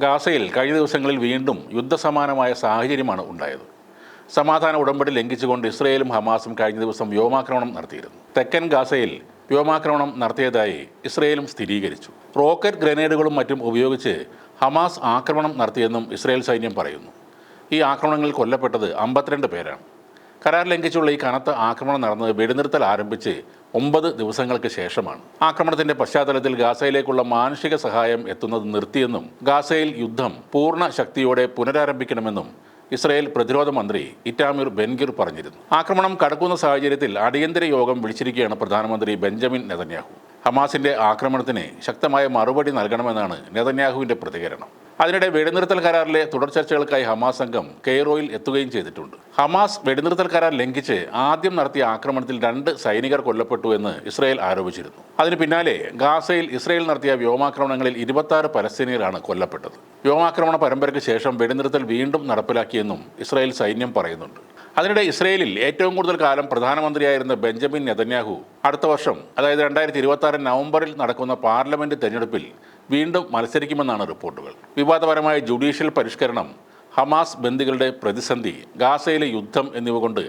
ഗാസയിൽ കഴിഞ്ഞ ദിവസങ്ങളിൽ വീണ്ടും യുദ്ധസമാനമായ സാഹചര്യമാണ് ഉണ്ടായത്. സമാധാന ഉടമ്പടി ലംഘിച്ചുകൊണ്ട് ഇസ്രയേലും ഹമാസും കഴിഞ്ഞ ദിവസം വ്യോമാക്രമണം നടത്തിയിരുന്നു. തെക്കൻ ഗാസയിൽ വ്യോമാക്രമണം നടത്തിയതായി ഇസ്രയേലും സ്ഥിരീകരിച്ചു. റോക്കറ്റ് ഗ്രനേഡുകളും മറ്റും ഉപയോഗിച്ച് ഹമാസ് ആക്രമണം നടത്തിയെന്നും ഇസ്രയേൽ സൈന്യം പറയുന്നു. ഈ ആക്രമണങ്ങളിൽ കൊല്ലപ്പെട്ടത് അമ്പത്തിരണ്ട് പേരാണ്. കരാർ ലംഘിച്ചുള്ള ഈ കനത്ത ആക്രമണം നടന്നത് വെടിനിർത്തൽ ആരംഭിച്ച് ഒമ്പത് ദിവസങ്ങൾക്ക് ശേഷമാണ്. ആക്രമണത്തിന്റെ പശ്ചാത്തലത്തിൽ ഗാസയിലേക്കുള്ള മാനുഷിക സഹായം എത്തുന്നത് നിർത്തിയെന്നും ഗാസയിൽ യുദ്ധം പൂർണ ശക്തിയോടെ പുനരാരംഭിക്കണമെന്നും ഇസ്രായേൽ പ്രതിരോധ മന്ത്രി ഇറ്റാമിർ ബെൻഗിർ പറഞ്ഞിരുന്നു. ആക്രമണം കടക്കുന്ന സാഹചര്യത്തിൽ അടിയന്തര യോഗം വിളിച്ചിരിക്കുകയാണ് പ്രധാനമന്ത്രി ബെഞ്ചമിൻ നെതന്യാഹു. ഹമാസിന്റെ ആക്രമണത്തിന് ശക്തമായ മറുപടി നൽകണമെന്നാണ് നെതന്യാഹുവിന്റെ പ്രതികരണം. അതിനിടെ വെടിനിർത്തൽ കരാറിലെ തുടർ ചർച്ചകൾക്കായി ഹമാസ് സംഘം കെയ്റോയിൽ എത്തുകയും ചെയ്തിട്ടുണ്ട്. ഹമാസ് വെടിനിർത്തൽ കരാർ ലംഘിച്ച് ആദ്യം നടത്തിയ ആക്രമണത്തിൽ രണ്ട് സൈനികർ കൊല്ലപ്പെട്ടു എന്ന് ഇസ്രായേൽ ആരോപിച്ചിരുന്നു. അതിന് പിന്നാലെ ഗാസയിൽ ഇസ്രായേൽ നടത്തിയ വ്യോമാക്രമണങ്ങളിൽ ഇരുപത്തി പലസ്തീനിയരാണ് കൊല്ലപ്പെട്ടത്. വ്യോമാക്രമണ പരമ്പരയ്ക്ക് ശേഷം വെടിനിർത്തൽ വീണ്ടും നടപ്പിലാക്കിയെന്നും ഇസ്രായേൽ സൈന്യം പറയുന്നുണ്ട്. അതിനിടെ ഇസ്രയേലിൽ ഏറ്റവും കൂടുതൽ കാലം പ്രധാനമന്ത്രിയായിരുന്ന ബെഞ്ചമിൻ നെതന്യാഹു അടുത്ത വർഷം അതായത് രണ്ടായിരത്തി ഇരുപത്തി നവംബറിൽ നടക്കുന്ന പാർലമെന്റ് തെരഞ്ഞെടുപ്പിൽ വീണ്ടും മത്സരിക്കുമെന്നാണ് റിപ്പോർട്ടുകൾ. വിവാദപരമായ ജുഡീഷ്യൽ പരിഷ്കരണം ഹമാസ് ബന്ദികളുടെ പ്രതിസന്ധി ഗാസയിലെ യുദ്ധം എന്നിവ കൊണ്ട്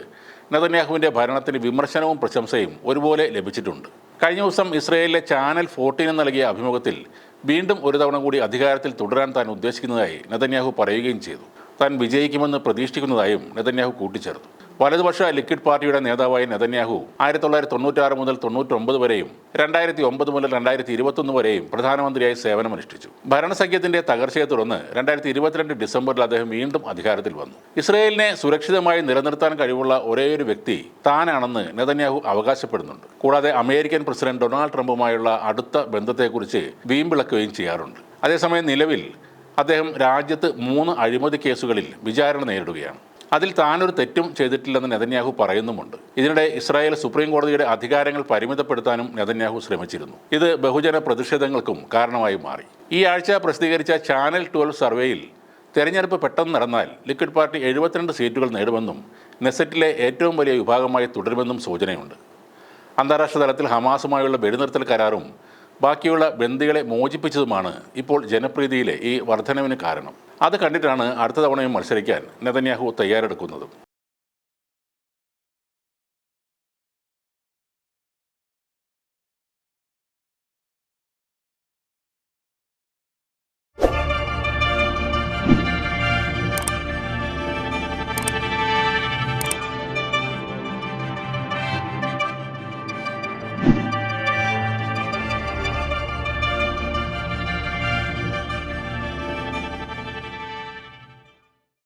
നെതന്യാഹുവിന്റെ ഭരണത്തിന് വിമർശനവും പ്രശംസയും ഒരുപോലെ ലഭിച്ചിട്ടുണ്ട്. കഴിഞ്ഞ ദിവസം ഇസ്രയേലിലെ ചാനൽ ഫോർട്ടീന് നൽകിയ അഭിമുഖത്തിൽ വീണ്ടും ഒരു തവണ കൂടി അധികാരത്തിൽ തുടരാൻ താൻ ഉദ്ദേശിക്കുന്നതായി നെതന്യാഹു പറയുകയും ചെയ്തു. താൻ വിജയിക്കുമെന്ന് പ്രതീക്ഷിക്കുന്നതായും നെതന്യാഹു കൂട്ടിച്ചേർത്തു. വലതുപക്ഷ ലിക്വിഡ് പാർട്ടിയുടെ നേതാവായ നെതന്യാഹു ആയിരത്തി തൊള്ളായിരത്തി തൊണ്ണൂറ്റാറ് മുതൽ തൊണ്ണൂറ്റൊമ്പത് വരെയും രണ്ടായിരത്തി ഒമ്പത് മുതൽ രണ്ടായിരത്തി ഇരുപത്തൊന്ന് വരെയും പ്രധാനമന്ത്രിയായി സേവനമനുഷ്ഠിച്ചു. ഭരണസഖ്യത്തിന്റെ തകർച്ചയെ തുടർന്ന് രണ്ടായിരത്തി ഇരുപത്തിരണ്ട് ഡിസംബറിൽ അദ്ദേഹം വീണ്ടും അധികാരത്തിൽ വന്നു. ഇസ്രയേലിനെ സുരക്ഷിതമായി നിലനിർത്താൻ കഴിവുള്ള ഒരേയൊരു വ്യക്തി താനാണെന്ന് നെതന്യാഹു അവകാശപ്പെടുന്നുണ്ട്. കൂടാതെ അമേരിക്കൻ പ്രസിഡന്റ് ഡൊണാൾഡ് ട്രംപുമായുള്ള അടുത്ത ബന്ധത്തെക്കുറിച്ച് വീമ്പിളക്കുകയും ചെയ്യാറുണ്ട്. അതേസമയം നിലവിൽ അദ്ദേഹം രാജ്യത്ത് മൂന്ന് അഴിമതി കേസുകളിൽ വിചാരണ നേരിടുകയാണ്. അതിൽ താനൊരു തെറ്റും ചെയ്തിട്ടില്ലെന്ന് നെതന്യാഹു പറയുന്നുമുണ്ട്. ഇതിനിടെ ഇസ്രായേൽ സുപ്രീം കോടതിയുടെ അധികാരങ്ങൾ പരിമിതപ്പെടുത്താനും നെതന്യാഹു ശ്രമിച്ചിരുന്നു. ഇത് ബഹുജന പ്രതിഷേധങ്ങൾക്കും കാരണമായി മാറി. ഈ ആഴ്ച പ്രസിദ്ധീകരിച്ച ചാനൽ ട്വൽവ് സർവേയിൽ തെരഞ്ഞെടുപ്പ് പെട്ടെന്ന് നടന്നാൽ ലിക്വിഡ് പാർട്ടി എഴുപത്തിരണ്ട് സീറ്റുകൾ നേടുമെന്നും നെസറ്റിലെ ഏറ്റവും വലിയ വിഭാഗമായി തുടരുമെന്നും സൂചനയുണ്ട്. അന്താരാഷ്ട്ര തലത്തിൽ ഹമാസുമായുള്ള വെടിനിർത്തൽ കരാറും ബാക്കിയുള്ള ബന്ദികളെ മോചിപ്പിച്ചതുമാണ് ഇപ്പോൾ ജനപ്രീതിയിലെ ഈ വർധനവിന് കാരണം. അത് കണ്ടിട്ടാണ് അടുത്ത തവണയും മത്സരിക്കാൻ നെതന്യാഹു തയ്യാറെടുക്കുന്നത്.